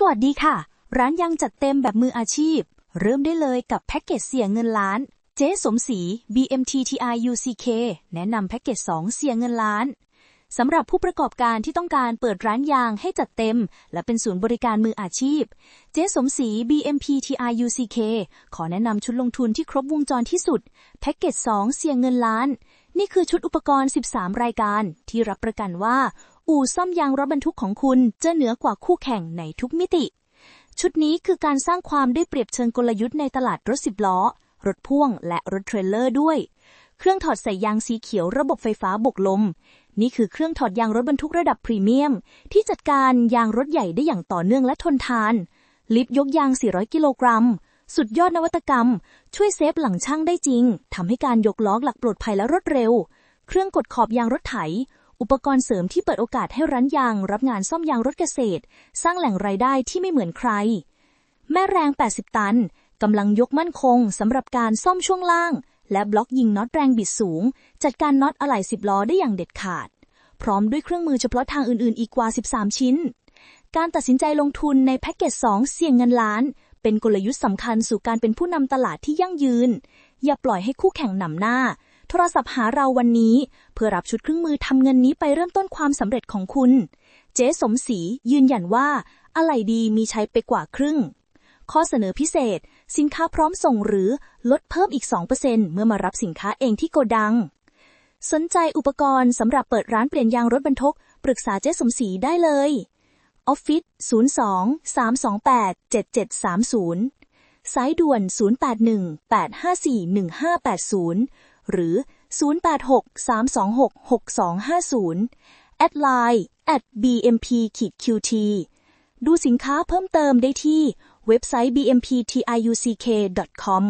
สวัสดีค่ะ ร้านยังจัดเต็มแบบมืออาชีพ เริ่มได้เลยกับแพ็กเกจเสียเงินล้าน เจ๊สมศรี BMTTI UCK แนะนำแพ็กเกจ 2 เสียเงินล้านสำหรับผู้ประกอบการที่ต้องการเปิดร้านยางให้จัดเต็ม และเป็นศูนย์บริการมืออาชีพ เจ๊สมศรี BMPTI UCK ขอแนะนำชุดลงทุนที่ครบวงจรที่สุด แพ็กเกจ 2 เสียเงินล้าน นี่คือชุดอุปกรณ์ 13 รายการ ที่รับประกันว่า อู่ซ่อมยางรถบรรทุกของคุณจะเหนือกว่าคู่แข่งในทุกมิติ ชุดนี้คือการสร้างความได้เปรียบเชิงกลยุทธ์ในตลาดรถสิบล้อ รถพ่วงและรถเทรลเลอร์ด้วย เครื่องถอดใส่ยางสีเขียวระบบไฟฟ้าบกลม นี่คือเครื่องถอดยางรถบรรทุกระดับพรีเมียม ที่จัดการยางรถใหญ่ได้อย่างต่อเนื่องและทนทาน ลิฟต์ยกยาง 400 กิโลกรัมสุดยอดนวัตกรรม ช่วยเซฟหลังช่างได้จริงทำให้การยกล้อหลักปลอดภัยและรวดเร็ว เครื่องกดขอบยางรถไถ อุปกรณ์เสริมที่เปิดโอกาสให้ร้านยาง รับงานซ่อมยางรถเกษตร สร้างแหล่งรายได้ที่ไม่เหมือนใคร แม่แรง 80 ตันกำลังยกมั่นคงสำหรับการซ่อมช่วงล่าง และบล็อกยิงน็อตแรงบิดสูง จัดการน็อตอะไหล่10 ล้อได้อย่างเด็ดขาด พร้อมด้วยเครื่องมือเฉพาะทางอื่นๆ อีกกว่า 13 ชิ้น การตัดสินใจลงทุนในแพ็กเกจ 2 เสี่ยงเงินล้าน เป็นกลยุทธ์สำคัญสู่การเป็นผู้นำตลาดที่ยั่งยืน อย่าปล่อยให้คู่แข่งนำหน้า โทรศัพท์หาเราวันนี้ เพื่อรับชุดเครื่องมือทำเงินนี้ไปเริ่มต้นความสำเร็จของคุณ เจ๊สมศรียืนยันว่าอะไรดีมีใช้ไปกว่าครึ่ง ข้อเสนอพิเศษ สินค้าพร้อมส่งหรือลดเพิ่มอีก 2%เมื่อมารับสินค้าเองที่โกดัง สนใจอุปกรณ์สำหรับเปิดร้านเปลี่ยนยางรถบรรทุกปรึกษาเจ๊สมศรีได้เลยออฟฟิศ02 328 7730 สายด่วน 081 854 1580 หรือ 086 326 6250 แอดไลน์ at bmp-qt ดูสินค้าเพิ่มเติมได้ที่เว็บไซต์ bmptiuck.com